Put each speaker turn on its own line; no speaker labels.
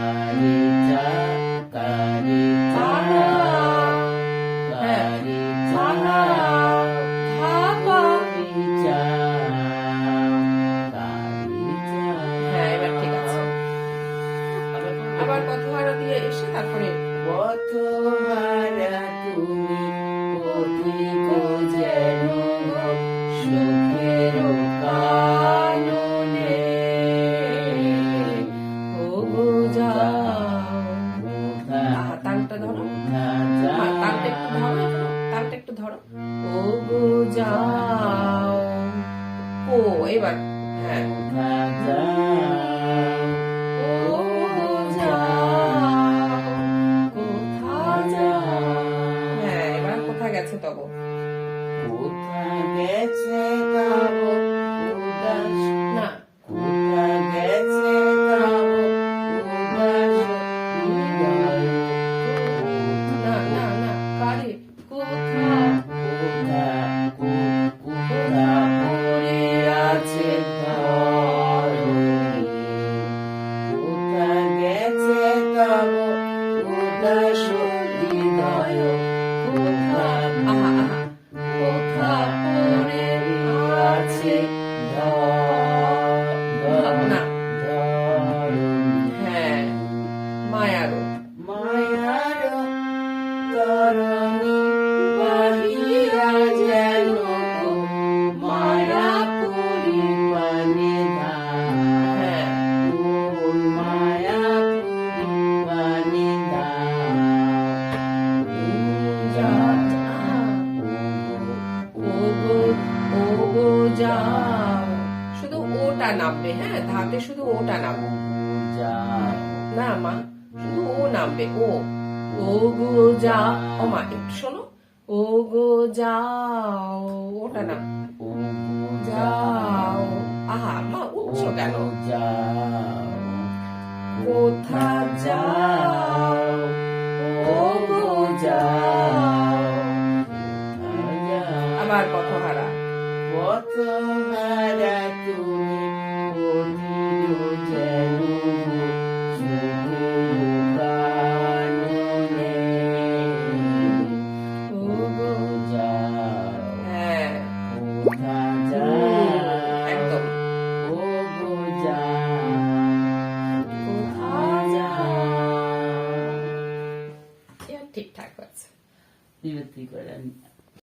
সারে
কারে চা কারে চা কারে চা
ধাপা
তুমি চাও কারে চা
হ্যাঁ এবার ঠিক আছে। আবার কথাহারা দিয়ে এসে তারপরে
কত
এবার হ্যাঁ।
কোথা
হ্যাঁ এবার কোথায় গেছে তবে? শুধু ওটা নামবে হ্যাঁ? ধাতে শুধু ওটা নামবে। না মা শুধু ও নামবে ও। ও গো যা ও মা একটু শোনো। ও গো যাও। ওটা না যাও। আহা মা উঠছো কেন? কোথা যাও? কত হারা
তুমি বলিল যেন